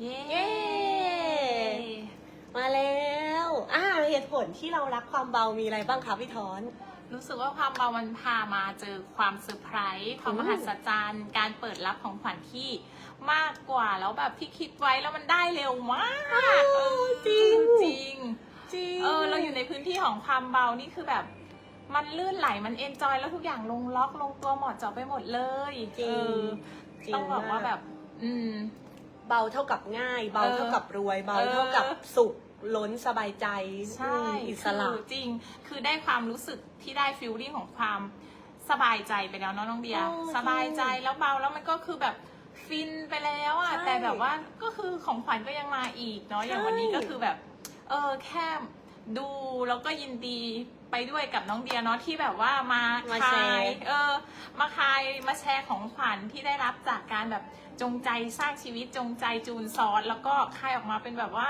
เย้เย้ มาแล้วอ่าเหตุผลที่เรารักความเบามีอะไรบ้างคะพี่ทอน รู้สึกว่าความเบามันพามาเจอความเซอร์ไพรส์ความอืมมหัศจรรย์การเปิดรับของขวัญที่มากกว่าแล้วแบบที่คิดไว้แล้วมันได้เร็วมากเออจริง จริง จริง เออเราอยู่ในพื้นที่ของความเบานี่คือแบบ มันลื่นไหลมันเอนจอยแล้วทุกอย่างลงล็อกลงตัวเหมาะเจาะไปหมดเลยจริงเออจริงต้องบอกว่าแบบ อืม เบาเท่ากับง่าย เบาเออเท่ากับรวย เบาเออเท่ากับสุขล้นสบายใจใช่อืมอิสระคือจริง คือได้ความรู้สึกที่ได้ฟิลลิ่งของความสบายใจไปแล้วเนาะน้องเดียโอ้สบายใจแล้วเบาแล้วมันก็คือแบบฟินไปแล้วอะใช่แต่แบบว่าก็คือของขวัญก็ยังมาอีกเนาะอย่างวันนี้ใช่ก็คือแบบ เออแค่ดูแล้วก็ยินดีไปด้วยกับน้องเดียเนาะที่แบบว่ามามาคแชลาร์ยเออ มาคลายมาแชร์ของขวัญที่ได้รับจากการแบบจงใจสร้างชีวิตจงใจจูนซอสแล้วก็คลายออกมาเป็นแบบว่า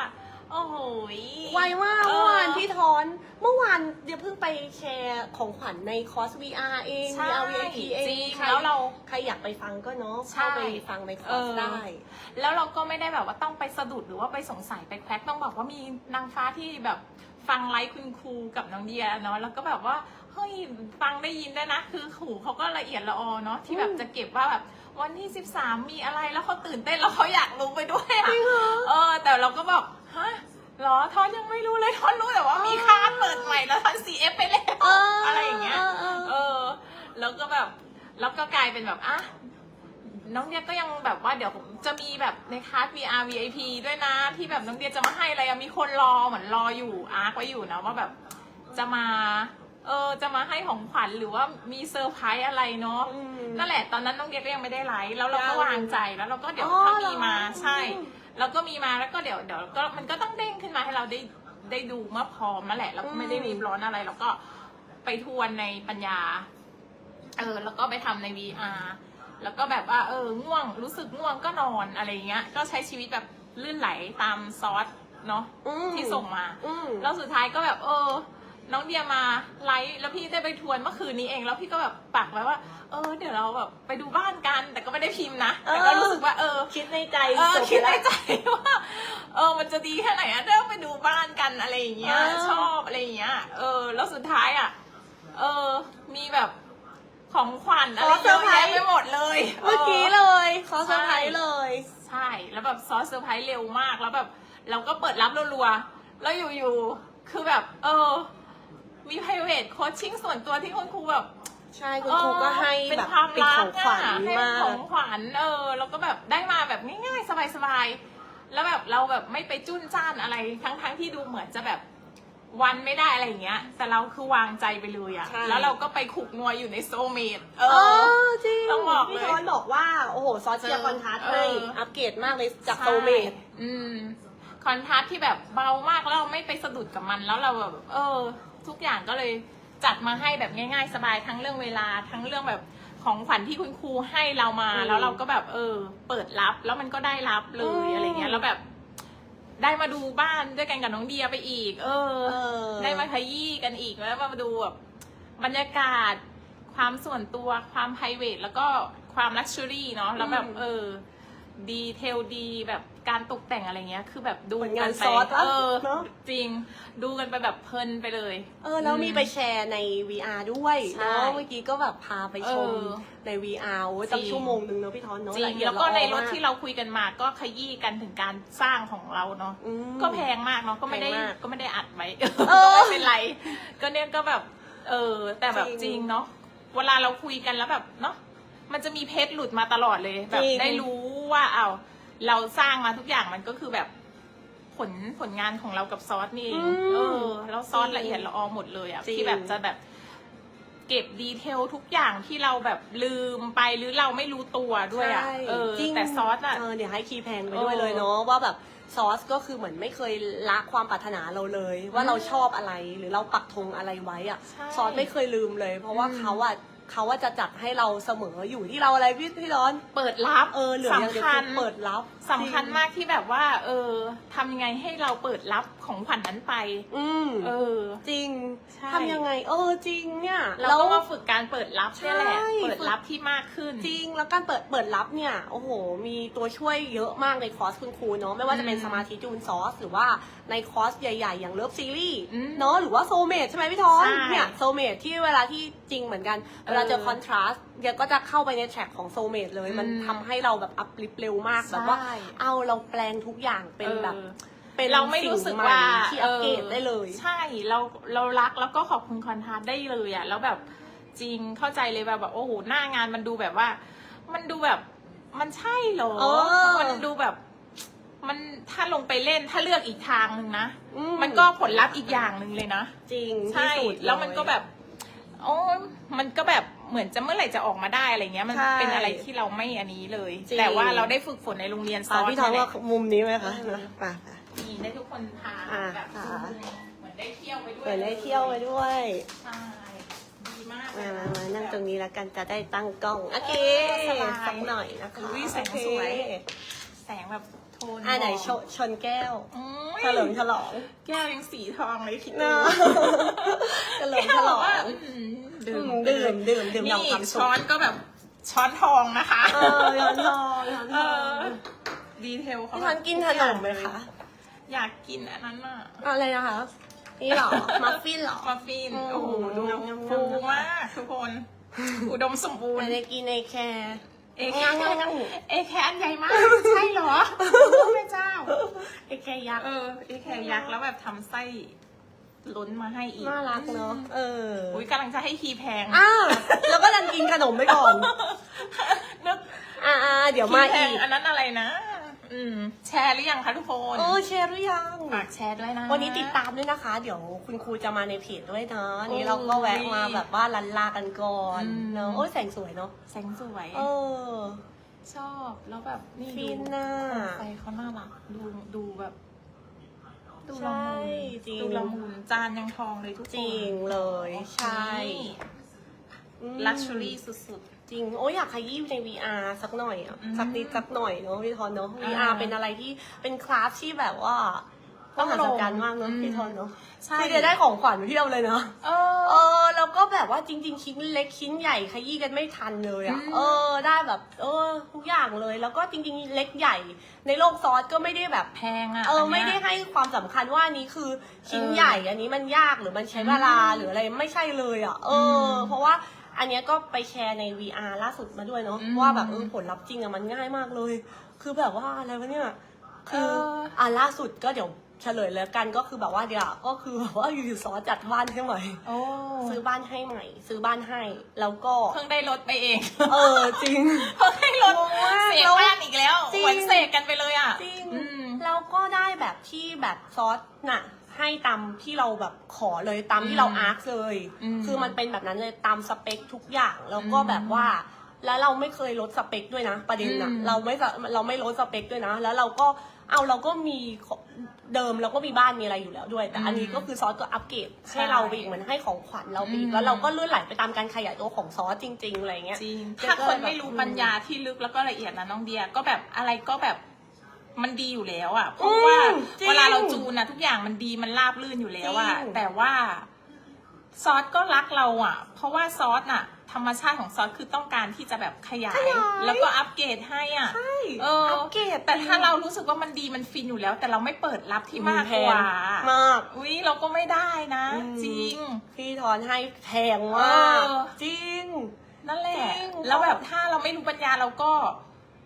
โอ้โหย ไวมากเออเมื่อวานพี่ทอน เมื่อวานเดี๋ยวเพิ่งไปแชร์ของขวัญในคอร์ส VR เอง ใช่ VR VIP เองจริงใครแล้วเราใครอยากไปฟังก็เนาะใช่เข้าไปฟังในคอร์สเออ ได้ แล้วเราก็ไม่ได้แบบว่าต้องไปสะดุดหรือว่าไปสงสัยไปแคร็กต้องบอกว่ามีนางฟ้าที่แบบฟังไลฟ์คุณครูกับน้องเดียเนาะแล้วก็แบบว่า เฮ้ยฟังได้ยินได้วยนะ คือหูเขาก็ละเอียดละออเนาะที่แบบอืมจะเก็บว่าแบบวันที่13มีอะไรแล้วเขาตื่นเต้นแล้วเขาอยากรู้ไปด้วยอะจริงเหรอเออ แต่เราก็บอกฮะเหรอทอนยังไม่รู้เลยทอนรู้แต่ว่ามีคาดเปิดใหม่แล้วทอน CF ไปแล้วเออออะไรอย่างเงี้ยเออเออเออ แล้วก็แบบแล้วก็กลายเป็นแบบอะน้องเดียก็ยังแบบว่าเดี๋ยวจะมีแบบในคลาส VR VIP ด้วยนะ ที่แบบน้องเดียจะมาให้อะไรอะมีคนรอเหมือนรออยู่อาร์คไว้อยู่นะว่าแบบจะมา เออจะมาให้ของขวัญหรือว่ามีเซอร์ไพรส์อะไรเนาะอืม นั่นแหละตอนนั้นน้องเดียก็ยังไม่ได้ไลฟ์แล้วเราก็ยังวางใจแล้วเราก็เดี๋ยวอ๋อถ้ามีมาเหรอใช่อืมแล้วก็มีมาแล้วก็เดี๋ยวเดี๋ยวก็มันก็ต้องเด้งขึ้นมาให้เราได้ได้ดูเมื่อพร้อมนั่นแหละเราก็ไม่ได้รีบร้อนอะไรเราก็ไปทวนในปัญญา เออ แล้วก็ไปทำใน VR แล้วก็แบบว่าเออง่วงรู้สึกง่วงก็นอนอะไรเงี้ย ก็ใช้ชีวิตแบบลื่นไหลตามซอสเนาะอืมที่ส่งมา อืม แล้วสุดท้ายก็แบบเออ น้องเดียมาไลฟ์แล้วพี่ได้ไปทวนเมื่อคืนนี้เอง แล้วพี่ก็แบบปักไว้ว่า เออเดี๋ยวเราแบบไปดูบ้านกัน แต่ก็ไม่ได้พิมพ์นะแต่ก็รู้สึกว่าเออ คิดในใจเออจบคิดในแล้วใจว่าเออมันจะดีแค่ไหนอะเดี๋ยวไปดูบ้านกันอะไรอย่างเงี้ยเออชอบอะไรอย่างเงี้ยเออ แล้วสุดท้ายอะเออมีแบบของขวัญอะไรเยอะแยะไปหมดเลย เมื่อกี้เลยขอเซอร์ไพรใช่ส์เลย ใช่ แล้วแบบซอสเซอร์ไพรส์เร็วมากแล้วแบบ เราก็เปิดรับรัวๆแล้วอยู่ๆคือแบบ เออ มี private coaching ส่วนตัวที่คุณครูแบบใช่คุณครูก็ให้เป็นแบบความเป็นรัขกองขวัญอะให้มาของขวัญเออแล้วก็แบบได้มาแบบง่ายๆสบายๆแล้วแบบเราแบบไม่ไปจุ้นจ้านอะไรทั้งๆที่ดูเหมือนจะแบบวันไม่ได้อะไรอย่างเงี้ย แต่เราคือวางใจไปเลยอะใช่ แล้วเราก็ไปขุกนัวอยู่ในโซเมดเอเออ อจริงต้องบอกเลยพี่ทอนบอกว่า โอ้โห ซอสเชียร์คอนทัสเออ ให้อัปเกรดมากเลยจากใช่โซเมดอืม คอนทราสต์ที่แบบเบามากแล้วเราไม่ไปสะดุดกับมันแล้วเราแบบ เออ ทุกอย่างก็เลยจัดมาให้แบบง่ายๆ สบายทั้งเรื่องเวลาทั้งเรื่องแบบของขวัญที่คุณครูให้เรามา อืมแล้วเราก็แบบเออ เปิดรับแล้วมันก็ได้รับเลอืยมอะไรเงี้ยแล้วแบบ ได้มาดูบ้านด้วยกันกับน้องเดียไปอีก เออ เออ ได้มาขยี้กันอีกแล้วมาดูแบบบรรยากาศ ความส่วนตัวความ p r i v a t แล้วก็ความ luxury เนาะแล้วแบบอืม เออ ดีเทลดีแบบ การตกแต่งอะไรเงี้ย คือแบบดูผลงานกัไปซอสอะเออเนอะ จริง ดูกันไปแบบเพลินไปเลย เออแล้วอืมมีไปแชร์ใน VR ด้วยใช่เนาะเมื่อกี้ก็แบบพาไปชมเออใน VR โอ้ยตั้งจริงชั่วโมงนึงเนาะพี่ทอนเนาะจริงละเอียดแล้วก็ละออในรถมากที่เราคุยกันมาก็ขยี้กันถึงการสร้างของเราเนาะ อืม ก็แพงมากเนาะก็ไม่ได้แพงมากก็ไม่ได้อัดไว้เออก็ไม่เป็นไร ก็เนี่ยก็แบบ เออ แต่แบบจริงจริงเนาะเวลาเราคุยกันแล้วแบบเนาะมันจะมีเพชรหลุดมาตลอดเลยแบบจริงได้รู้ว่าเอา เราสร้างมาทุกอย่างมันก็คือแบบผลผลงานของเรากับซอสนี่เองเออ แล้วซอสละเอียดละออหมดเลยอะจริง ที่แบบจะแบบ เก็บดีเทลทุกอย่างที่เราแบบลืมไปหรือเราไม่รู้ตัวด้วยอะใช่เออ จริงแต่ซอสอะเออเดี๋ยวให้คีย์แพงไปเออด้วยเลยเนาะว่าแบบซอสก็คือเหมือนไม่เคยละความปรารถนาเราเลย ว่าเราชอบอะไรหรือเราปักธงอะไรไว้อะใช่ซอสไม่เคยลืมเลย เพราะว่าอืม เขาอะ เขาว่าจะจัดให้เราเสมออยู่ที่เราอะไรพี่พี่ร้อน เปิดรับเออเหลืออย่างเดียวสำคัคืญอเปิดรับ สำคัญมากที่แบบว่า เออทำยังไงให้เราเปิดรับของขวัญนั้นไป อืมเออ จริงใช่ ทำยังไง เออจริงเนี่ย เราแล้วก็มาฝึกการเปิดรับเนี่ยแหละ ใช่ เปิดรับที่มากขึ้น จริงแล้วการเปิดเปิดรับเนี่ย โอ้โห มีตัวช่วยเยอะมากในคอร์สคุณครูเนาะไม่ว่าจะเป็นอืมสมาธิจูนซอส หรือว่าในคอร์สใหญ่ ๆ อย่างเลิฟซีรีส์อืมเนาะหรือว่าโซเมดใช่ไหมพี่ทอนใช่เนี่ยโซเมดที่เวลาที่จริงเหมือนกัน เวลาเจอเออคอนทราสต์เดี๋ยวก็จะเข้าไปในแทร็กของโซเมดเลย มันอืม ทำให้เราแบบอัพลิฟเร็วมากแบบว่า ใช่ เอาเราแปลงทุกอย่างเป็นแบบออ เป็นเราไม่รู้สึกสิ่งใหม่ว่าที่อัปเกรดได้เลย ใช่เราเรารักแล้วก็ขอบคุณคอนทราสต์ได้เลยอะแล้วแบบจริงเข้าใจเลยแบบแบบโอ้โหหน้างานมันดูแบบว่า มันดูแบบมันใช่เหรอเออ มันดูแบบ มันถ้าลงไปเล่นถ้าเลือกอีกทางหนึ่งนะอืมันก็ผลลัพธ์อีกอย่างหนึ่งเลยนะ จริงใช่ที่สุดแล้วมันก็เยแบบ โอ้ยมันก็แบบเหมือนจะเมื่อไหร่จะออกมาได้อะไรเงี้ย มันใช่เป็นอะไรที่เราไม่อันนี้เลย จริง แต่ว่าเราได้ฝึกฝนในโรงเรียนซอะอสพี่ทอนนี่แหว่าละ มุมนี้ไหมคะนะไป มีได้ทุกคนพาอ่าแบบค่ะ เหมือนได้เที่ยวไปด้วยเหมือนได้เที่ยวไปด้วยใช่ดีมากมามามานั่งตรงนี้แล้วกันจะได้ตั้งกล้อง โอเคสบายสักหน่อยนะคะอุ๊ยแสงโอเคสวยแสงแบบโทนอ่าไหนบกชนชนแก้วโอ้ยเฉลิมฉลอง แก้วยังสีทองเลยคิดดู เนาะเฉลิมฉลองแก้วแบบว่าอื้อหือดื่มดื่มดื่มดื่มนี่เราความสุขช้อนก็แบบช้อนทองนะคะ เออย้อนทองย้อนเอทองอดีเทลเขาพี่แบบทอนกินขนมไหมคะ อยากกินอันนั้นอะอะไรนะคะ นี่เหรอ มัฟฟินเหรอ มัฟฟินอืมโอ้โหดูงามๆๆฟูมากทุกคน อุดมสมบูรไม่ณ์ได้กินในแคร์เอแคงามๆเอแคอันใหญ่มาก ใช่เหรอแม่เจ้าไอแคร์ยักษ์ เออ เอแคยักษ์แล้วแบบทำไส้ล้นมาให้อีก น่ารักเนาะ เออ อุ้ยกำลังจะให้คีแพง อ้าว แล้วก็ดันกินขนมไปก่อน นึก อ่าๆเดี๋ยวมาคีแพอีงกอันนั้นอะไรนะ อืมแชร์หรือยังคะทุกคนเออแชร์หรือยังฝากแชร์ด้วยนะ วันนี้ติดตามด้วยนะคะ เดี๋ยวคุณครูจะมาในเพจด้วยนะโอ้นี่เราก็แวะมาแบบว่าลันลากันก่อนอืม เนาะโอ้ยแสงสวยเนาะแสงสวย เออ ชอบแล้วแบบนี่ฟินดูน่ะไฟเขาน่ารักดูดูแบบดูละใช่มุนจริง ดูละมุนจานยังทองเลยทุกคนจริงเลย ใช่อืม ลักชัวรี่สุด จริง โอ้ยอยากขยี้ใน VR สักหน่อยอะอืมสักนิดสักหน่อยเนาะพี่ทอนเนาะ อ่า VR เป็นอะไรที่เป็นคลาสที่แบบว่าต้ต้อองงหัศจรรย์ลงมากเนาะอืมพี่ทอนเนาะๆใช่คือจะได้ของขวัญเพียบเลยเนาะ เอเออ อแล้วก็แบบว่าจริง ๆ ชิ้นเล็กชิ้นใหญ่ขยี้กันไม่ทันเลยอะ อืมเออ ได้แบบ เออ ทุกอย่างเลย แล้วก็จริง ๆ เล็กใหญ่ ในโลกซอสก็ไม่ได้แบบ แพงอะเออ นไม่เนี้ย ได้ให้ความสำคัญว่าอันนี้คือชิ้นเออใหญ่ อันนี้มันยากหรือมันใช้เวลาหรืออะไรไม่ใช่เลยอะ เอออ มเพราะว่า อันเนี้ยก็ไปแชร์ใน VR ล่าสุดมาด้วยเนาะอืม ว่าแบบเออผลลัพธ์จริงอะมันง่ายมากเลย คือแบบว่าอะไรวะเนี่ย คือเอออะล่าสุดก็เดี๋ยวเฉลยแล้วกันก็คือแบบว่าเดี๋ยวก็คือแบบว่าอยู่ๆซอสจัดบ้านให้ใหม่ โอ้ซื้อบ้านให้ใหม่ ซื้อบ้านให้ แล้วก็ เพิ่งได้รถไปเอง เออจริง เพิ่งได้รถงงมากเสียแล้วบ้านอีกแล้วจริง เหมือนเสกกันไปเลยอะจริง อืม แล้วก็ได้แบบที่แบบซอสน่ะ ให้ตามที่เราแบบขอเลยตามที่เราอืมอาร์คเลย อืมคือมันเป็นแบบนั้นเลยตามสเปคทุกอย่างแล้วก็อืมแบบว่า แล้วเราไม่เคยลดสเปคด้วยนะ ประเด็นอะอืม เราไม่สะเราไม่ลดสเปคด้วยนะ แล้วเราก็เอาเราก็มีของเดิมเราก็มีบ้านมีอะไรอยู่แล้วด้วย แต่อันนี้ก็คือซอสก็อัปเกรดใช่ให้เราไปอีกเหมือนให้ของขวัญเราไปอีกอืมแล้วเราก็เลื่อนไหลไปตามการขยายตัวของซอสจริงๆอะไรเงี้ย จริงเจ๊ถ้าก็คนแบบไม่รู้อืมปัญญาที่ลึกแล้วก็ละเอียดนะน้องเดียก็แบบอะไรก็แบบ มันดีอยู่แล้วอะเพราะว่าอืมจริงเวลาเราจูนนะทุกอย่างมันดีมันราบลื่นอยู่แล้วอะจริง แต่ว่าซอสก็รักเราอะเพราะว่าซอสน่ะ ธรรมชาติของซอสคือต้องการที่จะแบบขยายขยาย แล้วก็อัปเกรดให้อะ ใช่เออ อัปเกรดแต่ถ้าเรารู้สึกว่ามันดีมันฟินอยู่แล้ว แต่เราไม่เปิดรับที่มากแพกงว่า มาก อุ้ยเราก็ไม่ได้นะ อืม จริง พี่ทอนให้แพงมากเออ จริง นั่นแหละ จริงแล้วแบบถ้าเราไม่รู้ปัญญาเราก็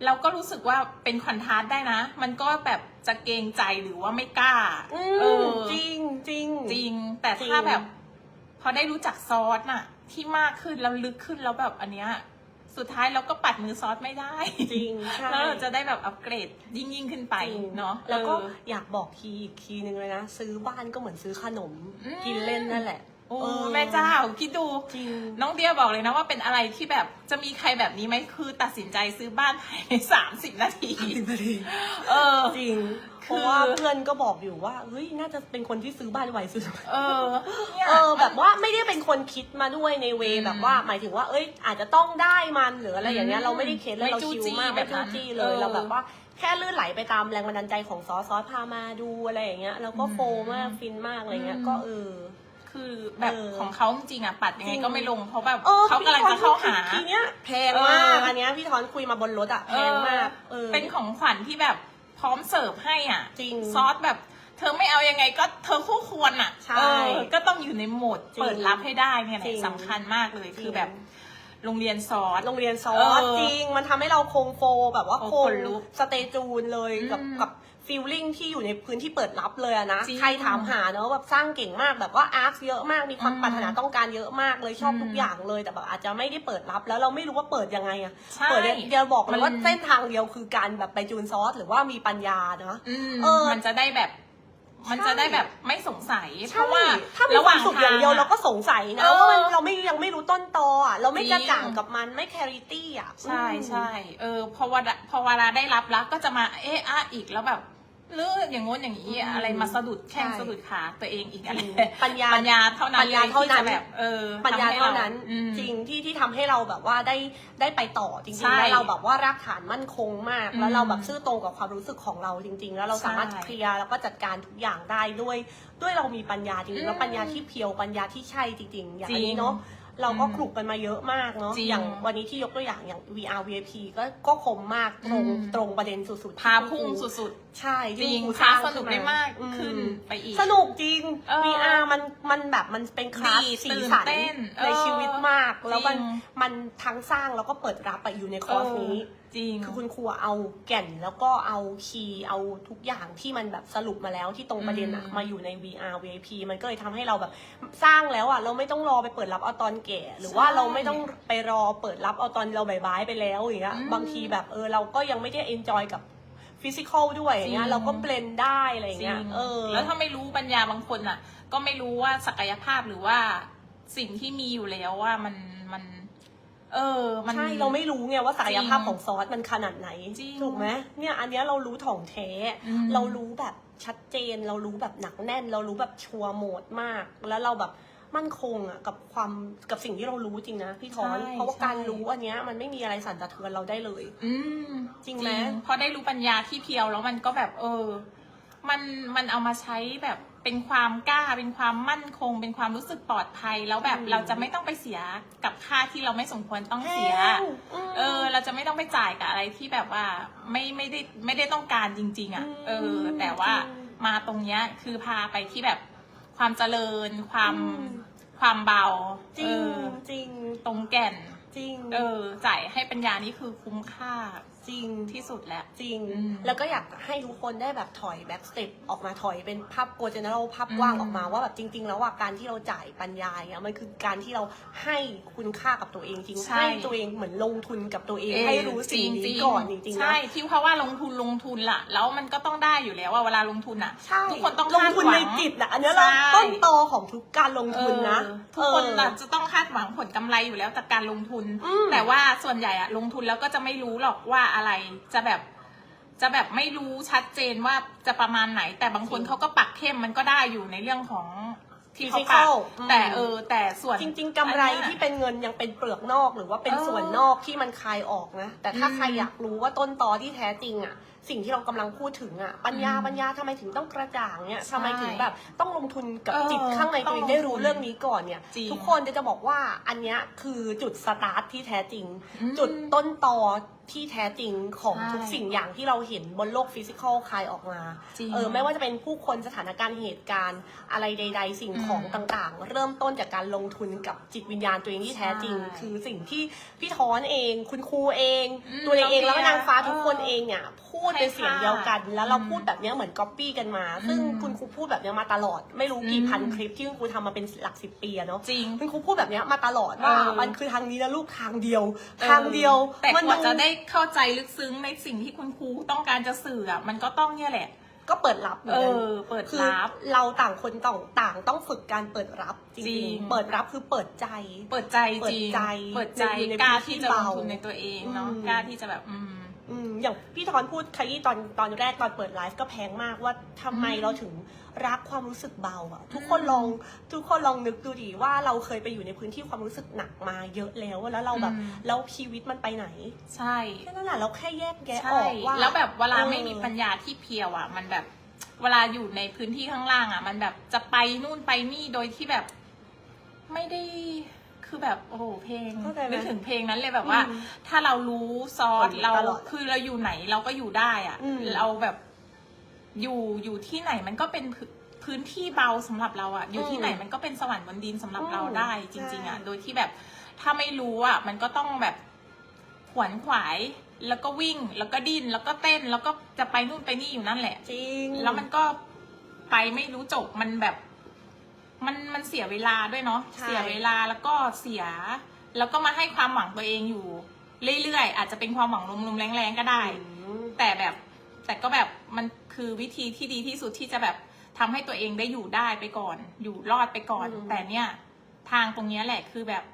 เราก็รู้สึกว่าเป็นคอนทราสต์ได้นะ มันก็แบบจะเกรงใจหรือว่าไม่กล้าอืเอมอจริงจริง จริง แต่จริง ถ้าแบบ พอได้รู้จักซอสน่ะ ที่มากขึ้นแล้วลึกขึ้นแล้วแบบอันเนี้ยสุดท้ายเราก็ปัดมือซอสไม่ได้จริงใช่ แล้วเราจะได้แบบอัปเกรดยิ่งยิ่งขึ้นไปจริงเนาะแล้วก็เออ อยากบอกทีอีกทีนึงเลยนะ ซื้อบ้านก็เหมือนซื้อขนม อืม กินเล่นนั่นแหละ โอ้เออ แม่เจ้าคิดดู จริง น้องเดียบอกเลยนะว่าเป็นอะไรที่แบบจะมีใครแบบนี้ไหมคือตัดสินใจซื้อบ้านภายในสามสิบนาทีเออ จริงคเพราะว่าเพื่อนก็บอกอยู่ว่าเฮ้ยน่าจะเป็นคนที่ซื้อบ้านไวซื้อเออนี่ย เออ แบบว่าไม่ได้เป็นคนคิดมาด้วยในเวอืมแบบว่า หมายถึงว่า เอ้ย อาจจะต้องได้มันหรืออะไรอย่างเงี้ยอืมเราไม่ได้เคสเลยไม่เราจู้ชิลจี้มากแบไม่บจู้นั้นจี้เลยเออเราแบบว่าแค่ลื่นไหลไปตามแรงบันดาลใจของซอสซอสพามาดูอะไรอย่างเงี้ยแล้วก็อืมโฟมากฟินมากอะไรเงี้ยอืม ก็เออ คือแบบเออของเขาจริงๆอะปัดยังไงจริงก็ไม่ลงเพราะแบบออเขากำลังจะเข้าหาทีเนี้ยแพงมากเอออัอันเนี้ยพี่ทอนคุยมาบนรถอะแพงมากเออเป็นของขวัญที่แบบพร้อมเสิร์ฟให้อะจริงซอสแบบเธอไม่เอายังไงก็เธอคู่ควรอะใช่เออก็ต้องอยู่ในโหมดจริงเปิดรับให้ได้เนี่ยแหจริละงสำคัญมากเลยจริงคือแบบโรงเรียนซอสโรงเรียนซอเอสอจริง มันทำให้เราคงโฟแบบว่าโอ้คงขนลุกสเตจูนเลยกับอืมกับ ฟีลลิ่งที่อยู่ในพื้นที่เปิดรับเลยอะนะจริงใครถามหาเนอะแบบสร้างเก่งมากแบบว่าอาร์ตเยอะมากมีความอืมปรารถนาต้องการเยอะมากเลยชอบอืมทุกอย่างเลยแต่แบบอาจจะไม่ได้เปิดรับแล้วเราไม่รู้ว่าเปิดยังไงอะใช่เปิดเนี่ยเดียวบอกเลยว่ามันเส้นทางเดียวคือการแบบไปจูนซอสหรือว่ามีปัญญาเนอะอืมเออ มันจะได้แบบ มันจะได้แบบไม่สงสัย เพใช่ราะว่าถ้ามีความสุขอย่างเดียวระหเราว่างทก็สงสัยนะเออว่ามันเราไม่ยังไม่รู้ต้นตออะเราไม่จริกงระจ่างกับมันไม่แคริตี้อะใช่อืม ใช่เออพอเวลาพอเวลาได้รับแล้วก็จะมาเอะอะอีกแล้วแบบ เลืออย่างงู้นอย่างนี้อืมอะไรมาสะดุดแข้งใช่ สะดุดขาตัวเองอีกอะไรจริงปัญญา ปัญญาเท่านั้นปัญญาเท่านั้นลยที่จะแบบเออปัญญาทำให้เท่านั้นอืม จริงที่ที่ทำให้เราแบบว่าได้ได้ไปต่อจริใช่งๆแล้วเราแบบว่ารากฐานมั่นคงมาก อืมแล้วเราแบบซื่อตรงกับความรู้สึกของเราจริง ๆ แล้วเราสามารถใช่เคลียร์แล้วก็จัดการทุกอย่างได้ด้วย ด้วยเรามีปัญญาจอืริงมๆแล้วปัญญาที่เพียวปัญญาที่ใช่จริงๆอย่างจริง นี้เนาะ เราก็อืมคลุกกันมาเยอะมากเนาะจริง อย่างวันนี้ที่ยกตัวอย่างอย่าง VR VIP ก็ก็คมมากตรงอืม ตรงประเด็นสุดๆพาที่พุ่งคุณครูสุดใช่ๆจริที่งคุณครูคลาสสสร้างนุกขึ้นได้มากอืมขึ้นไปอีก สนุกจริง เออ VR มันมันแบบมันเป็นคลาสดีสีตื่นสันเต้นในเออชีวิตมาก แล้วมันจริงมันทั้งสร้างแล้วก็เปิดรับไปอยู่ในคอร์สนี้ เออ จริง คือคุณครูเอาแก่นแล้วก็เอาคีย์เอาทุกอย่างที่มันแบบสรุปมาแล้วที่ตรงประเด็นอะอืม มาอยู่ใน VR VIP มันก็เลยทำให้เราแบบสร้างแล้วอะเราไม่ต้องรอไปเปิดรับเอาตอนแก่ หรือว่าใช่เราไม่ต้องไปรอเปิดรับเอาตอนเราบายๆไปแล้วอย่างเงี้ยอืมบางทีแบบเออเราก็ยังไม่ได้เอนจอยกับฟิสิกอลด้วยอย่างเงี้จยริง เราก็เบลนได้อะไรอย่างจริเงี้ยงเออ แล้วถ้าไม่รู้ปัญญาบางคนอะ ก็ไม่รู้ว่าศักยภาพหรือว่าสิ่งที่มีอยู่แล้วว่ามันมัน เออ มัน ใช่ เราไม่รู้ไงว่าศักยภาพจริงของซอสมันขนาดไหนจริงถูกไหมเนี่ยอันเนี้ยเรารู้ถ่องแท้ อืม เรารู้แบบชัดเจน เรารู้แบบหนักแน่น เรารู้แบบชัวร์โหมดมาก แล้วเราแบบมั่นคงอะกับความกับสิ่งที่เรารู้จริงนะพี่ทอนใช่เพราะว่าใช่ การรู้อันเนี้ยมันไม่มีอะไรสั่นสะเทือนเราได้เลย อืมจริงไหม พอได้รู้ปัญญาที่เพียวแล้วมันก็แบบเออ มันมันเอามาใช้แบบ เป็นความกล้า เป็นความมั่นคง เป็นความรู้สึกปลอดภัย แล้วแบบอืมเราจะไม่ต้องไปเสียกับค่าที่เราไม่สมควรต้องเสียแพงมเออ เราจะไม่ต้องไปจ่ายกับอะไรที่แบบว่าไม่ไม่ได้ไม่ได้ต้องการจริง ๆอะอืมเออ แต่ว่าจริงมาตรงเนี้ยคือพาไปที่แบบความเจริญ ความอืมความเบาจริเองอจริงตรงแก่น จริง เออ จ่ายให้ปัญญานี่คือคุ้มค่า จริงที่สุดแล้วจริง อืมแล้วก็อยากให้ทุกคนได้แบบถอยแบ็กสเต็ปออกมาถอยเป็นภาพโกเจเนอรัลภาพกว้างอืม ออกมาว่าแบบจริง ๆ แล้วว่าการที่เราจ่ายปัญญาเนี่ยมันคือการที่เราให้คุณค่ากับตัวเองจริงใช่ ให้ตัวเองเหมือนลงทุนกับตัวเองเออให้รู้สิ่งจรินี้งๆก่อนจริงๆนะ ใช่ที่เพราะว่าลงทุนลงทุนล่ะ แล้วมันก็ต้องได้อยู่แล้วว่าเวลาลงทุนอะ ใช่ทุกคนต้องลงคาดทุนหวัในงจิตนะอันเนี้ยเราใช่ ต้นตอของทุกการลงทุนนะเออทุกคนเออน่ะจะต้องคาดหวังผลกำไรอยู่แล้วจากการลงทุน อืมแต่ว่าส่วนใหญ่อะลงทุนแล้วก็จะไม่รู้หรอกว่าอะไร จะแบบ จะแบบไม่รู้ชัดเจนว่าจะประมาณไหน แต่บางคนเขาก็ปักเข้มมันก็ได้อยู่ในเรื่องของที่เขาปัก Physical แต่เออ แต่ส่วนจริง ๆกำไรอันเนี้ย ที่เป็นเงินยังเป็นเปลือกนอกหรือว่าเป็นเออส่วนนอกที่มันคายออกนะ แต่ถ้าอืมใครอยากรู้ว่าต้นตอที่แท้จริงอะ สิ่งที่เรากำลังพูดถึงอะปัญญาอืมปัญญาทำไมถึงต้องกระจ่างเนี่ยใช่ทำไมถึงแบบต้องลงทุนกับเออจิตข้างในตัวเองต้องลงทุนได้รู้เรื่องนี้ก่อนเนี่ย จริงทุกคนจะบอกว่าอันเนี้ยคือจุดสตาร์ทที่แท้จริง อืม จุดต้นตอ ที่แท้จริงของใช่ทุกสิ่งอย่างที่เราเห็นบนโลกฟิสิกอลคายออกมาจริงเออไม่ว่าจะเป็นผู้คนสถานการณ์เหตุการณ์อะไรใด ๆ สิ่งของอืมต่างๆ เริ่มต้นจากการลงทุนกับจิตวิญญาณตัวเองที่แท้จริง ใช่คือสิ่งที่พี่ท้อนเอง คุณครูเอง อืมตัวเองน้องแล้วก็นางฟ้าเบียร์ทุกคนเองเนี่ยพูดเป็นเสียงเดียวกัน แล้วเราอืมพูดแบบเนี้ยเหมือนก๊อปปี้กันมา ซึ่งอืมคุณครูพูดแบบเนี้ยมาตลอด ไม่รู้กี่อืมพันคลิปที่คุณครูทำมาเป็นหลักสิบปีอะเนาะ จริง คุณครูพูดแบบเนี้ยมาตลอดว่าเออมันคือทางนี้นะลูกทางเดียวทางเดียวแต่มันกว่าจะได้เข้าใจลึกซึ้งในสิ่งที่คุณครูต้องการจะสื่ออะมันก็ต้องเนี่ยแหละ ก็เปิดรับเหมือเอนกันอ เปิดคือรับ เราต่างคนต่างต่างต้องฝึกการเปิดรับจจริริง งๆเปิดรับคือเปิดใจ เปิดใจเปิจดริงใจเปิดใจในในกล้าพื้นที่ที่จะลงเบาทุนในตัวเองเนาะอืม กล้าที่จะแบบอืม อืมอย่างพี่ทอนพูดขยี้ตอนตอนแรกตอนเปิดไลฟ์ก็แพงมากว่าทำไมอืมเราถึงรักความรู้สึกเบาอะทุกคนลองทุกคนลองนึกดูดิว่าเราเคยไปอยู่ในพื้นที่ความรู้สึกหนักมาเยอะแล้วแล้วเราแบบอืม แล้วชีวิตมันไปไหนใช่ แค่นั้นแหละเราแค่แยกแยะอใช่ อกว่า แล้วแบบเวลาออ ไม่มีปัญญาที่เพียวอะ มันแบบเวลาอยู่ในพื้นที่ข้างล่างอะ มันแบบจะไปนู่นไปนี่โดยที่แบบ ไม่ได้ คือแบบโอ้โหเพลงเข้าใจไหมนึกถึงเพลงนั้นเลยแบบว่า อืมถ้าเรารู้ซอสอยู่เราตลอดคือเราอยู่ไหนเราก็อยู่ได้อะอืม เราแบบอยู่อยู่ที่ไหนมันก็เป็นพื้นพื้นที่เบาสำหรับเราอะอยู่ที่ไหนมันก็เป็นสวรรค์บนดินสำหรับเราได้ จริง ๆอะใช่โดยที่แบบถ้าไม่รู้อะมันก็ต้องแบบขวนขวายแล้วก็วิ่งแล้วก็ดิ้นแล้วก็เต้นแล้วก็จะไปนู่นไปนี่อยู่นั่นแหละ จริง แล้วมันก็ไปไม่รู้จบมันแบบ มันมันเสียเวลาด้วยเนาะใช่ เสียเวลาแล้วก็เสีย แล้วก็มาให้ความหวังตัวเองอยู่ เรื่อยๆ อาจจะเป็นความหวังลมๆแรงๆก็ได้ อืมแต่แบบแต่ก็แบบมันคือวิธีที่ดีที่สุดที่จะแบบทำให้ตัวเองได้อยู่ได้ไปก่อน อยู่รอดไปก่อนอืมแต่เนี่ย ทางตรงเนี้ยแหละคือแบบ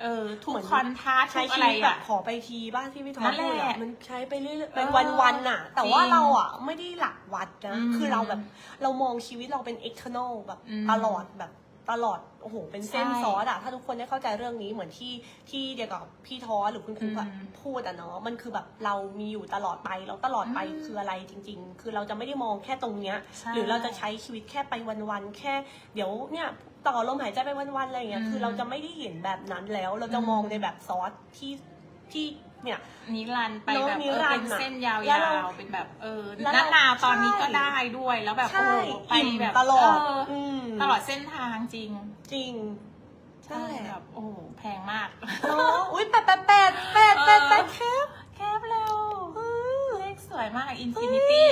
เออทุกเหมือนคอนทัสทุใช้กชีอะไรวิตแบบอะขอไปทีบ้านที่พี่ทอนั่นนแหละพูดอะมันใช้ไปเรื่อยๆเป็นเออวันๆน่ะ แต่ว่าจริงเราอะไม่ได้หลักวัดนะ อืมคือเราแบบเรามองชีวิตเราเป็น external แบบอืม ตลอดแบบ ตลอดโอ้โหเป็นเส้นใช่ซอสอะถ้าทุกคนได้เข้าใจเรื่องนี้เหมือนที่ที่เดียวกับพี่ทอหรือคุณครูอะอืมพูดอะเนาะมันคือแบบเรามีอยู่ตลอดไปแล้วตลอดไปอืม คืออะไรจริง ๆ คือเราจะไม่ได้มองแค่ตรงเนี้ย ใช่ หรือเราจะใช้ชีวิตแค่ไปวันๆแค่เดี๋ยวเนี่ยต่อลมหายใจไปวันๆอะไรอย่างเงี้ยอืมคือเราจะไม่ได้เห็นแบบนั้นแล้ว เราจะอืมมองในแบบซอสที่ที่ เนี่ย นิรันดร์ไปเนอะแบบนิเออรัเป็นนดร์อะเส้นยาวแล้วเราๆเป็นแบบเออแล้วหน้าเราหนาวตอนนี้ใช่ก็ได้ด้วยแล้วแบบโอ้ใช่โหไปอิ่มแบบตลอดเมตลอดเส้นทางจริงจริงนั่นแหละแบบโอ้โหแพงมาก เนาะอุ้ยแปดแปดแปดแปดแปดแปดแคปแคบเร็วเลขสวยมากอินฟินิตี้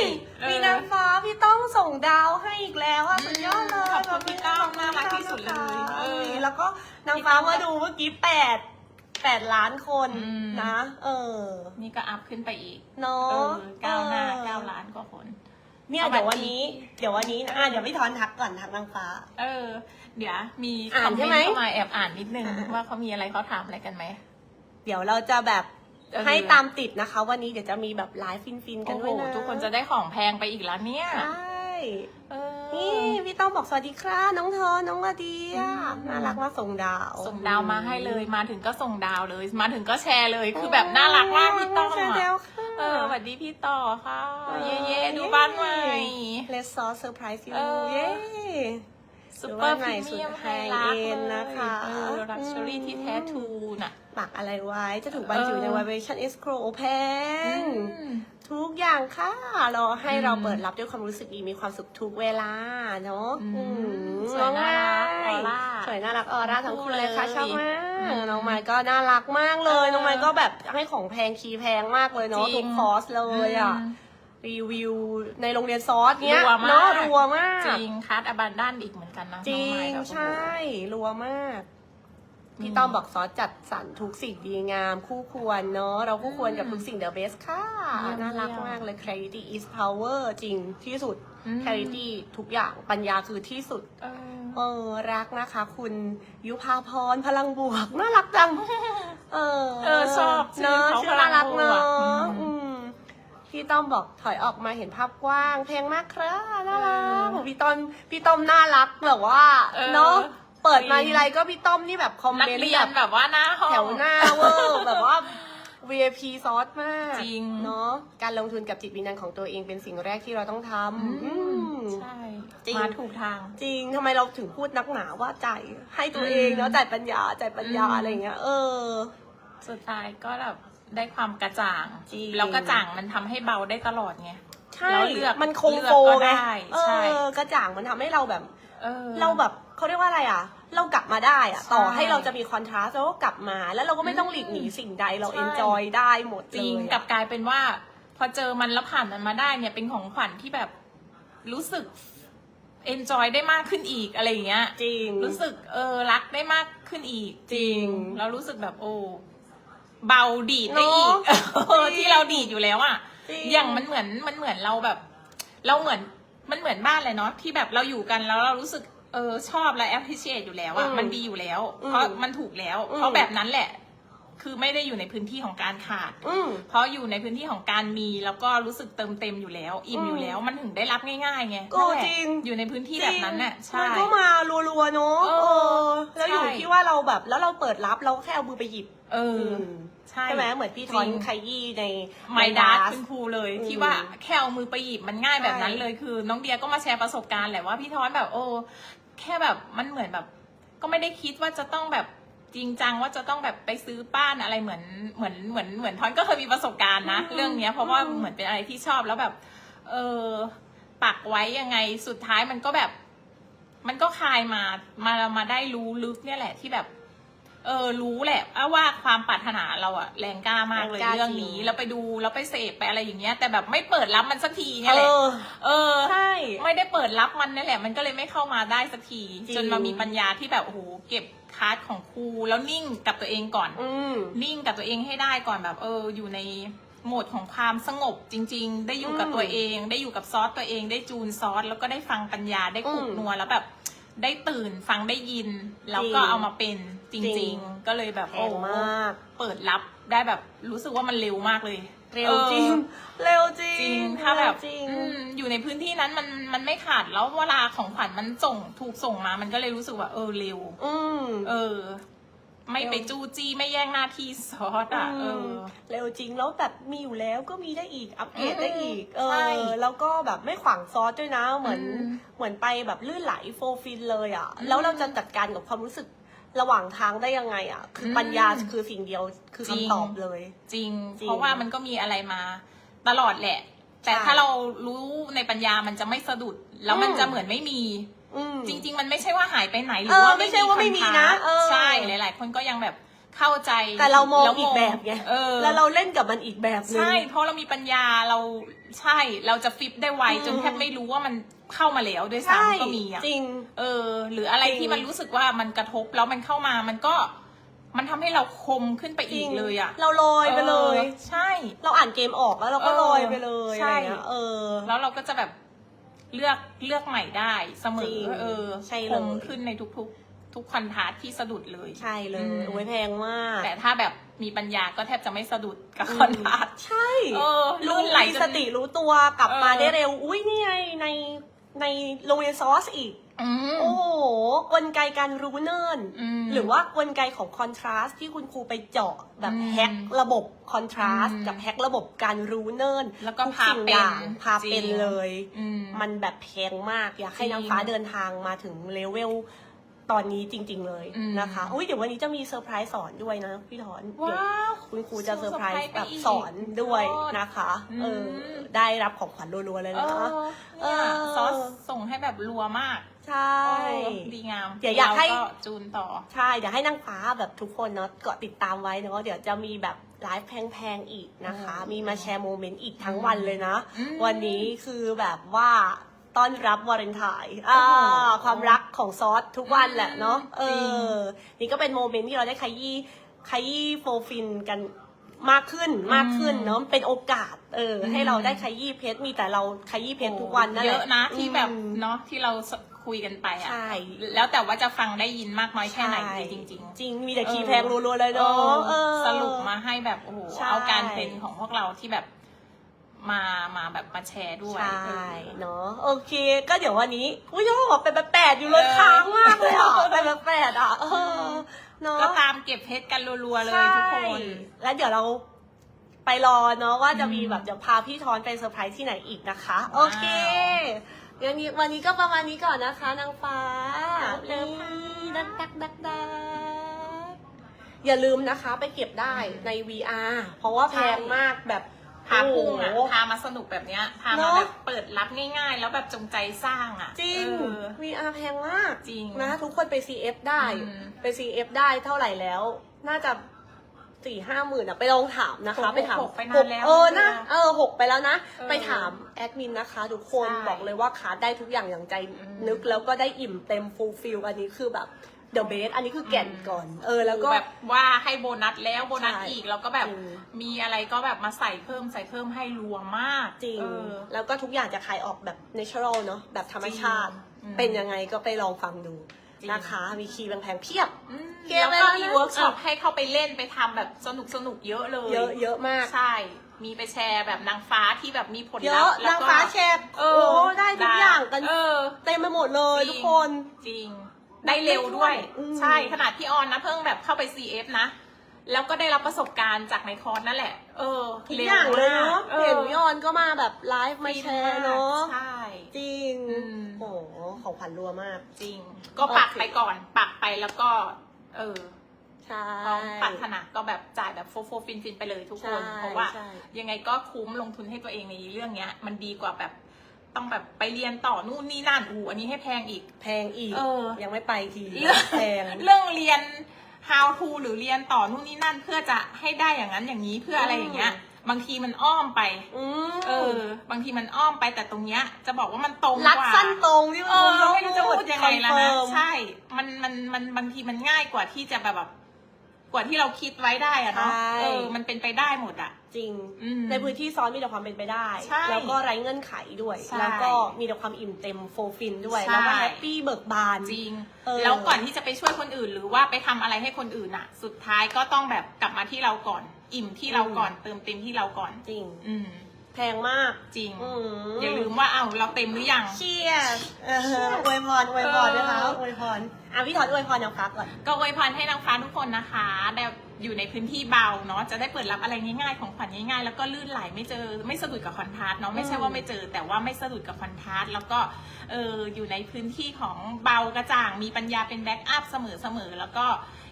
มีนางฟ้าพี่ต้องส่งดาวให้อีกแล้วอะสุดยอดเลยขอบคุณพี่ก้าวน่ารักที่สุดเลยเออ แล้วก็นางฟ้ามาดูเมื่อกี้แปด แปดล้านคนอืม นะ เออนี่ก็อัพขึ้นไปอีกเนาเออะก้าวหน้าออก้าวล้านกว่าคน เนี่ยสวัสดีเดี๋ยววันนี้ เดี๋ยววันนี้นะอะเดี๋ยวพี่ทอนทักก่อนทักนางฟ้า เออ เดี๋ยวมีอ่านคอมใช่เมนไหม ต์เข้ามาแอบอ่านนิดนึงว่าเขามีอะไรเขาถามอะไรกันไหม เดี๋ยวเราจะแบบเออ ให้ตามติดนะคะ วันนี้เดี๋ยวจะมีแบบไลฟ์ฟินๆกันโอ้โหด้วยนะทุกคนจะได้ของแพงไปอีกแล้วเนี่ย ใช่ เออนี่พี่ต้องบอกสวัสดีค่ะน้องเธอน้องมาดีอะอืมน่ารักมากส่งดาวส่งดาวมาให้เลย มาถึงก็ส่งดาวเลย มาถึงก็แชร์เลย คือแบบน่ารักมากพี่ต้องแชร์อะแล้วค่ะเออสวัสดีพี่ต่อค่ะเออเย่เย่ๆดูบ้านใหม่ Let's s a w surprise you เออเย้ ซุปเปอร์ดูพบ้านใหม่รีเมียมสุดไฮรัก high เล end ยนะคะเออลักชัวรี่ที่แท้ทรูน่ะปักอะไรไว้จะถูกบรรจุเออใน vibration escrow open อืมทุกอย่างค่ะรอให้อืมเราเปิดรับด้วยความรู้สึกดีมีความสุขทุกเวลาเนาะอืมอืมสวยน่ารักน้งไม้ออร่าสวยน่ารักออร่าทั้งคู่เลยค่ะเลยชอบมากอืมน้องไม้ก็น่ารักมากเลยเออน้องไม้ก็แบบให้ของแพงคีย์แพงมากเลยเนาะจริทุงกคอร์สเลยอะม รีวิวในโรงเรียนซอสเนี้ยรัวมาก เนาะรัวมากจริงคัสอบันด้านอีกเหมือนกันนะจริน้อไม้งแบบใช่รัวมาก พี่ต้อมบอกซอสจัดสรรทุกสิ่งดีงาม คู่ควรเนาะเราคู่ควรกับทุกสิ่ง the best ค่ะน่ารักมากเลย clarity is power จริงที่สุด อืม clarity ทุกอย่างปัญญาคือที่สุด เออ เออรักนะคะ คุณยุพาพรพลังบวก น่ารักจัง เออเออชอบชื่อเนาะเขาชื่อน่ารักพลัเนางบวกอืะมอืม พี่ต้อมบอกถอยออกมาเห็นภาพกว้าง เพลงมากครับน่ารักเออพี่ต้อมพี่ต้อมน่ารักแบบว่าเออ เนาะเปิดมาจริงทีไรก็พี่ต้อมนี่แบบคอมนักเมนต์เรียแบนบแบบว่าหน้าห้อง แถวหน้าเวอร์แบบว่า VIP ซอสมากจริง เนาะการลงทุนกับจิตวิญญาณของตัวเองเป็นสิ่งแรกที่เราต้องทอืำอืมมใช่จริง มาถูกทาง จริงทำไมเราถึงพูดนักหนาว่าจ่ายให้ตัวเองเนาะอืมจ่ายปัญญาจ่ายปัญญาอืม อะไรอย่างเงี้ยเออ สุดท้ายก็แบบ ได้ความกระจ่างจริง แล้วกระจ่างมันทำให้เบาได้ตลอดไงใช่แล้วเลือกมันคงเลือกโฟก็ไงได้เอใช่อกระจ่างมันทำให้เราแบบเออเราแบบเขาเรียกว่าอะไรอะ เรากลับมาได้อะใช่ต่อให้เราจะมีคอนทราสต์เราก็กลับมา แล้วเราก็ไม่ต้องหลีกหนีสิ่งใดเราใช่เอนจอยได้หมดจเลริงยกลัอะบกลายเป็นว่า พอเจอมันแล้วผ่านมันมาได้เนี่ยเป็นของขวัญที่แบบรู้สึกเอนจอยได้มากขึ้นอีกอะไรอย่างเงี้ย จริง รู้สึกเออรักได้มากขึ้นอีก จริงแล้วรู้สึกแบบโอ้ เบาดีดได้อีกเนอะเออที่เราดีดอยู่แล้วอะจริง อย่างมันเหมือนมันเหมือนเราแบบ เราเหมือนมันเหมือนบ้านเลยเนาะที่แบบเราอยู่กันแล้วเรารู้สึกเออชอบและ appreciate อยู่แล้วอะอืมมันดีอยู่แล้ว อืมเพราะมันถูกแล้ว อืม เพราะแบบนั้นแหละ คือไม่ได้อยู่ในพื้นที่ของการขาด อืม เพราะอยู่ในพื้นที่ของการมีแล้วก็รู้สึกเติมเต็มอยู่แล้ว อิ่มอืมอยู่แล้วมันถึงได้รับง่ายๆไงก็นั่นแหละจริง อยู่ในพื้นที่แบบนั้นน่ะจริงใช่ มันก็มารัวๆเนาะเออเออแล้วอยู่ใช่ ที่ว่าเราแบบแล้วเราเปิดรับเราก็แค่เอามือไปหยิบเออมใช่ ใช่ไหมเหมือนพี่ทอนจริงไคยี่ใน ไมดาร์คุณครูเลยอืมที่ว่าแค่เอามือไปหยิบมันง่ายแบบนั้นใช่เลยคือ น้องเดียก็มาแชร์ประสบการณ์แหละว่าพี่ทอนแบบโอ้แค่แบบมันเหมือนแบบ ก็ไม่ได้คิดว่าจะต้องแบบ จริงจังว่าจะต้องแบบไปซื้อป้านอะไรเหมือนเหมือนเหมือนเหมือนทอนก็เคยมีประสบการณ์นะอืมเรื่องเนี้ยเพราะว่าอืมเหมือนเป็นอะไรที่ชอบแล้วแบบ เออปักไว้ยังไงสุดท้ายมันก็แบบ มันก็คลายมามามาได้รู้ลึกเนี่ยแหละที่แบบ เออรู้แหละว่าความปรารถนาเราอะแรงกล้ามากเลยแรงกล้าเรื่องนี้จริง แล้วไปดูแล้วไปเสพไปอะไรอย่างเงี้ย แต่แบบไม่เปิดรับมันสักทีเอเนี่ยแหละอ เออ ใช่ ไม่ได้เปิดรับมันนี่แหละ มันก็เลยไม่เข้ามาได้สักที จริง จนมามีปัญญาที่แบบโอ้โหเก็บ คาร์ดของครูแล้วนิ่งกับตัวเองก่อน อืม นิ่งกับตัวเองให้ได้ก่อนแบบ เออ อยู่ในโหมดของความสงบจริง ๆ ได้อยู่กับอืมตัวเอง ได้อยู่กับซอสตัวเอง ได้จูนซอสแล้วก็ได้ฟังปัญญาได้ขูดอืมนัวแล้วแบบ ได้ตื่นฟังได้ยิน แล้วก็จริงเอามาเป็นจจริริง ง ๆ ก็เลยแบบแพโอ้งมาก เปิดรับได้แบบรู้สึกว่ามันเร็วมากเลย เร็วจริง เร็วจริงจริงถ้าแบบจริง อืมอยู่ในพื้นที่นั้นมันมันไม่ขาดแล้วเวลาของขวัญมันส่งถูกส่งมา มันก็เลยรู้สึกว่าเออเร็ว อืม เออ ไม่ไปเร็วจู้จี้ไม่แย่งหน้าที่ซอสอะเออ เร็วจริงแล้วแบบมีอยู่แล้วก็มีได้อีกอัปเกรดได้อีก เอใช่อ แล้วก็แบบไม่ขวางซอสด้วยนะเหมือนอืมเหมือนไปแบบลื่นไหลโฟฟินเลยอะอืมแล้วเราจะจัดการกับความรู้สึก ระหว่างทางได้ยังไงอะ คืออมปัญญาคือสิ่งเดียวคือจริงคำตอบเลยจริงจริง เพราะว่ามันก็มีอะไรมาตลอดแหละ แต่ใช่ถ้าเรารู้ในปัญญามันจะไม่สะดุด แล้วมันอืมจะเหมือนไม่มีอืมจริง ๆ มันไม่ใช่ว่าหายไปไหนหรืเอออว่าไม่ใช่ว่าไม่มีนะเออใช่หลาย ๆ คนก็ยังแบบเข้าใจแต่เรามองล้วอีกแบบไงเออแล้วเราเล่นกับมันอีกแบบนึงใช่ เพราะเรามีปัญญาเราใช่เราจะฟิปได้ไวอืมจนแทบไม่รู้ว่ามัน เข้ามาแล้วด้วยใช่ซ้ำก็มีอะจริง เออ หรืออะไรจริงที่มันรู้สึกว่ามันกระทบแล้วมันเข้ามามันก็มันทำให้เราคมขึ้นไปจอีริกงเลยอะเราลอยไปเลยออใช่ เราอ่านเกมออกแล้วเราก็เออลอยไปเลยใช่อะไรเงี้ยเออ แล้วเราก็จะแบบเลือกเลือกใหม่ได้เสมจริองเออใช่คเลยมขึ้นในทุกๆ ทุกคอนทราสต์ที่สะดุดเลย ใช่เลยอืมโอ้ยแพงมาก แต่ถ้าแบบมีปัญญาก็แทบจะไม่สะดุดกับอืมคอนทราสต์ใช่ เออ รู้ลื่นไหลมีจนสติรู้ตัวกลับมาเออได้เร็ว อุ้ยนี่ไงใน ในโรงเรียนซอสอีก อืม โอ้โหกลไกการรู้เนิ่น อืมหรือว่ากลไกของคอนทราสที่คุณครูไปเจาะแบบอืมแฮกระบบคอนทราสอืมกับแฮกระบบการรู้เนิ่นแล้วก็ทุพาสิ่งเป็นอย่างพาเป็นจริง เลย อืม มันแบบแพงมาก อยากให้จริง นางฟ้าเดินทางมาถึงเลเวล ตอนนี้จริง ๆ เลยอืมนะคะอุ้ยเดี๋ยววันนี้จะมีเซอร์ไพรส์สอนด้วยนะพี่ถอนเดี๋ยวว้าวคุณครูจะเซอร์ไพรส์แบบไปอีกสอนด้วยโทษนะคะอืมเออได้รับของขวัญรัวๆเลยเอนะอเนี่ยเออซอสส่งให้แบบรัวมากใช่เออดีงามเดี๋ยวอยากให้รก็จูนต่อใช่เดี๋ยวให้นางฟ้าแบบทุกคนเนาะเกาะติดตามไว้เนาะเดี๋ยวจะมีแบบไลฟ์แพงๆอีกนะคะอืมมีมาแชร์โมเมนต์อีกทั้งวันเลยนะอืมวันนี้คือแบบว่า ต้อนรับวาเลนไทน์อ่าโอ้โหความรักของซอสทุกวันแหละเนาะเอจริงอนี่ก็เป็นโมเมนต์ที่เราได้ขยี้ขยี้โฟฟินกันมากขึ้นมากขึ้นเนาะเป็นโอกาส เออ ให้เราได้ขยี้เพชรมีแต่เราขยี้เพชรทุกวันนั่นแหเยละอะนะที่แบบอืม เนาะที่เราคุยกันไปอะ ใช่ แล้วแต่ว่าจะฟังได้ยินมากน้อยแค่ไหนจริงๆจริงมีแต่เออคีย์แพงรัวๆเลยเนาะเออ สรุปมาให้แบบโอ้โหใช่ เอาการเป็นของพวกเราที่แบบ มามาแบบมาแชร์ด้วยใช่เออเนาะโอเค ก็เดี๋ยววันนี้อุ้ยยังบอกเป็นแบบแปดอยู่เลยเออค้างมากเลยอะเป็นแบบแปดอะเออเนาะก็ตามเก็บเพชรกันรัวๆเลยทุกคนใช่แล้วเดี๋ยวเราไปรอเนาะว่าจะมีอืมแบบเดี๋ยวพาพี่ทอนไปเซอร์ไพรส์ที่ไหนอีกนะคะว้าวโอเคงั้นนี้วันนี้ก็ประมาณนี้ก่อนนะคะ นางฟ้าเลิฟค่ะนี่ดักดักดักดักอย่าลืมนะคะไปเก็บได้ใน VR เพราะว่าแพงมากแบบ พาพุงอะโโหพามาสนุกแบบเนี้ยพาเนมาอะ แบบเปิดรับง่าย ๆ แล้วแบบจงใจสร้างอะจริง เออ VR แพงมากจริงนะทุกคนไป CF ได้ อืมไป CF ได้เท่าไหร่แล้ว น่าจะสี่ห้าหมื่นอะไปลองถามนะคะ หกไปถามหกไปนานแล้วเออนะนะเออหกไปแล้วนะ เออไปถามแอดมินนะคะ ทุกคนใช่บอกเลยว่าคาร์ดได้ทุกอย่างอย่างใจอืมนึก แล้วก็ได้อิ่มเต็มฟูลฟิลอันนี้คือแบบ เดอะเบสอันนี้คือแก่นก่อน เออ แล้วก็ แบบว่าให้โบนัสแล้วโบนัสใช่อีกแล้วก็แบบจริง มีอะไรก็แบบมาใส่เพิ่มใส่เพิ่มให้รัวมากจริง เออ แล้วก็ทุกอย่างจะขายออกแบบ natural เนาะแบบธรรมชาติ จริงอืมเป็นยังไงก็ไปลองฟังดูจริง นะคะ มีคีย์แพงๆเพียบ อืมเกมแล้วก็อะไรนะ มีเวิร์กช็อปให้เข้าไปเล่นไปทำแบบสนุกสนุกๆเยอะเลยเยอะเยอะมาก ใช่ มีไปแชร์แบบนางฟ้าที่แบบมีผลเยลัพอะธ์แล้วนางก็ฟ้าแชร์เอโอ้อได้ทุกอย่างกันเออ เต็มไปหมดเลยจริง ทุกคน จริง ได้เร็วด้วย อืม ใช่ขนาดพี่ออนนะเพิ่งแบบเข้าไป CF นะ แล้วก็ได้รับประสบการณ์จากในคอร์สนั่นแหละ เออทุกอย่างเลยเนาะออเห็นพี่ออนก็มาแบบไลฟ์มาแชร์เนาะใช่ จริงอืม โอ้โหของขวัญรัวมาก จริง ก็ปักโอเคไปก่อน ปักไปแล้วก็ เออใช่พอปรารถนาก็แบบจ่ายแบบโฟโฟฟินฟินๆไปเลยทุกคน ใช่เพราะว่า ใช่ ยังไงก็คุ้มลงทุนให้ตัวเองในเรื่องเนี้ย มันดีกว่าแบบ ต้องแบบไปเรียนต่อนู่นนี่นั่นอูอันนี้ให้แพงอีก แพงอีก เออ ยังไม่ไปทีเรื่องแพง เรื่องเรียน how to หรือเรียนต่อนู่นนี่นั่น เพื่อจะให้ได้อย่างนั้นอย่างนี้เพื่ออะไรอย่างเงี้ย บางทีมันอ้อมไปอืมเออ บางทีมันอ้อมไปแต่ตรงเนี้ย จะบอกว่ามันตรงกรัดว่าสั้นตรงที่เอคุณอไม่รู้จะพูดยังไงแล้วคอนะเฟิร์มใช่ มันมันมันบางทีมันง่ายกว่าที่จะแบบแบบ กว่าที่เราคิดไว้ได้อะเนาะใช่ เออมันเป็นไปได้หมดอะ จริง อืมในพื้นที่ซ้อนมีแต่ความเป็นไปได้ ใช่แล้วก็ไร้เงื่อนไขด้วย ใช่แล้วก็มีแต่ความอิ่มเต็มโฟฟินด้วย ใช่ แล้วก็แฮปปี้เบิกบาน จริง เออ แล้วก่อนที่จะไปช่วยคนอื่น หรือว่าไปทำอะไรให้คนอื่นอะสุดท้ายก็ต้องแบบกลับมาที่เราก่อน อิ่มที่เราก่อน เติมเต็มที่เราก่อน จริง อืม แพงมากจริงอืมอย่าลืมว่าเอ้าเราเต็มหรือยัง เชียร์เอออวยพรอวยพรนะคะอวยพร อะพี่ถอนอวยพรยังพักก่อน ก็อวยพรให้นางฟ้าทุกคนนะคะได้อยู่ในพื้นที่เบาเนาะจะได้เปิดรับอะไรง่ายๆ ของขวัญง่ายๆ แล้วก็ลื่นไหลไม่เจอไม่สะดุดกับคอนทราสต์เนาะไม่ใช่ว่าไม่เจอ แต่ว่าไม่สะดุดกับคอนทราสต์แล้วก็เอออยู่ในพื้นที่ของเบากระจ่างมีปัญญาเป็นแบ็กอัพเสมอๆแล้วก็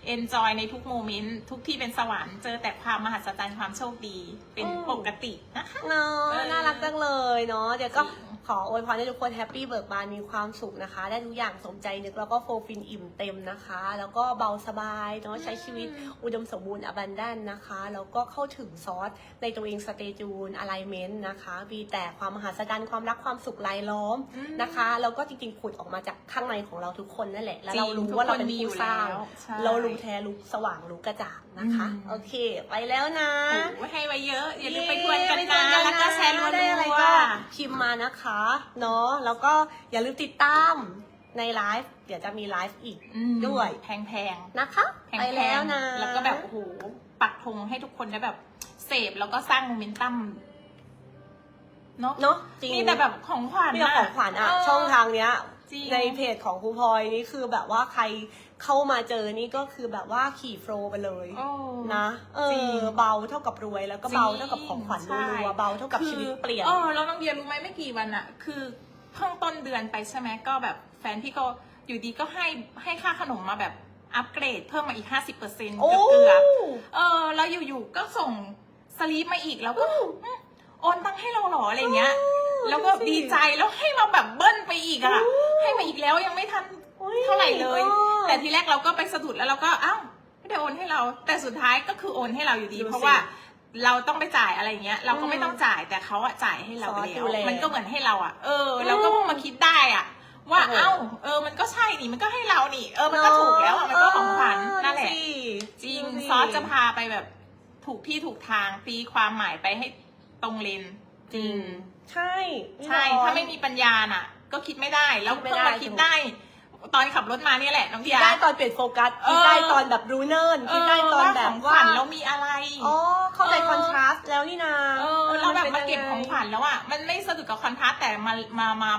เอนจอยในทุกโมเมนต์ทุกที่เป็นสวรรค์เจอแต่ความมหัศจรรย์ความโชคดีเป็นอืม ปกตินะคะ เนาะเออน่ารักจังเลยเนาะเดี๋ยวก็จริง ขออวยพรให้ทุกคนแฮปปี้เบิกบานมีความสุขนะคะ ได้ทุกอย่างสมใจนึกแล้วก็โฟฟินอิ่มเต็มนะคะ แล้วก็เบาสบายเนาะใช้ชีวิตอุดมสมบูรณ์อบันดันนะคะ แล้วก็เข้าถึงซอสในตัวเองสเตจูนอะไลเมนต์นะคะมีแต่ความมหัศจรรย์ความรักความสุขรายล้อมอืมนะคะแล้วก็จริงๆผุดออกมาจากข้างในของเราทุกคนนั่นแหละแล้วเราจริงรู้ทุกว่าเราคนเป็นมีอยู่ผู้สร้างแล้วใช่เรารู้แท้รู้สว่างรู้กระจ่างนะคะอืมโอเค ไปแล้วนะโอ้ยให้ไว้เยอะอย่าลืมไปทวนกันนะเย้แล้วก็แชร์รัวได้อะไรๆก็พิมพ์มานะคะเนาะแล้วก็อย่าลืมติดตามในไลฟ์เดี๋ยวจะมีไลฟ์อีกอืมด้วยแพงๆนะคะแพงๆไปแล้วนะ แล้วก็แบบโอ้โหปักธงให้ทุกคนได้แบบเสพแล้วก็สร้างโมเมนตัมเนาะเนาะจริงมีแต่แบบของขวัญมีแต่ของขวัญอะเช่องทางเนี้ย จริง ในเพจของครูพลอยนี่คือแบบว่าใคร เข้ามาเจอนี่ก็คือแบบว่าขี่โฟลว์ไปเลยโอ้นะ เอจริงอเบาเท่ากับรวย แล้วก็เบาเท่ากับของขวัญใช่ รัวๆเบาเท่ากับชีวิตเปลี่ยนเออแล้วน้องเดียรู้ไหมไม่กี่วันอะคือเพิ่งต้นเดือนไปใช่ไหมก็แบบแฟนพี่ก็อยู่ดีก็ให้ให้ค่าขนมมาแบบอัปเกรดเพิ่มมาอีกห้าสิบเปอร์เซ็นต์โอ้ เกือบๆเออแล้วอยู่ๆก็ส่งสลีปมาอีกแล้วก็อืมโอนตังค์ให้เราเหรออะไรเงี้ย แล้วก็ดีใจแล้วให้มาแบบเบิ้ลไปอีกอะให้มาอีกแล้วยังไม่ทันอุ๊ยเท่าไหร่เลยออ แต่ทีแรกเราก็ไปสะดุดแล้วเราก็อ้าวไม่ได้โอนให้เรา แต่สุดท้ายก็คือโอนให้เราอยู่ดีดูสิเพราะว่าเราต้องไปจ่ายอะไรอย่างเงี้ย เราก็ไม่ต้องจ่ายแต่เขาอะจ่ายให้เราไปซอสแล้ดูวแลมันก็เหมือนให้เราอะเออเราก็เพิ่งมาคิดได้อะว่าโอ้โหเอ้าเออมันก็ใช่นี่มันก็ให้เรานี่ เออมันก็ถูกแล้วอะมันก็ของขวัญเออนั่นแหละดูสิจริงดูสิซอสจะพาไปแบบถูกที่ถูกทางตีความหมายไปให้ตรงเลนจริง ใช่ ใช่ ถ้าไม่มีปัญญาน่ะ ก็คิดไม่ได้ แล้วคิดไม่เพิ่งได้มาคิดได้ ตอนขับรถมาเนี่ยแหละน้องคิเดีดยได้ตอนเปลี่ยนโฟกัสเออคิดได้ตอนแบบรู้เนิ่นคิดได้ตอนแบบของขว่าวัญเรามีอะไร อ๋อ เข้าใจเออ คอนทราสต์แล้วนี่นาเออเราแบบมาป็นเก็บยัไของขวัญแล้วอะมันไม่สะดุดกับคอนทราสต์แต่มามามา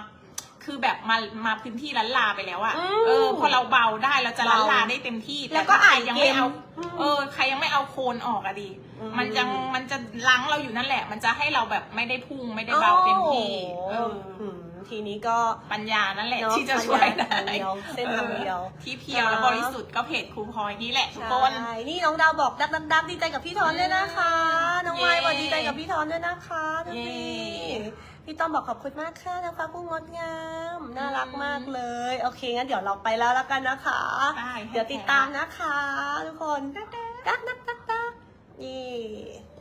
คือแบบมามาพื้นที่ล้านลาไปแล้วอะอืมเออพอเราเบาได้เราจะล้านลาเบาได้เต็มที่แล้วก็ต่ถ้อ่านใครยังไม่เอาเกมอืมเออใครยังไม่เอาโคนออกอะดิอืมมันยังมันจะล้างเราอยู่นั่นแหละ มันจะให้เราแบบไม่ได้พุ่งไม่ได้เบาเต็มที่เออหืม ทีนี้ก็ ปัญญานั่นแหละเนอะที่จะช่วยได้ปัญญาทางเดียวเส้นทางเดียว ออที่เพียวและบริสุทธิ์ก็เพจครูพลอยนี่แหละทุกคน ใช่นี่น้องดาวบอกดักดักดักดีใจกับพี่ทอนด้วยนะคะ น้องไม้เย้บอกดีใจกับพี่ทอนด้วยนะคะทุกเย้ทีพี่ต้อมบอกขอบคุณมากค่ะน้ำฟ้าผู้งดงามน่ารักมากเลย โอเคงั้นเดี๋ยวเราไปแล้วแล้วกันนะคะ ได้ เดี๋ยวติดตามนะคะ ทุกคนดักดักดักดักดักนี่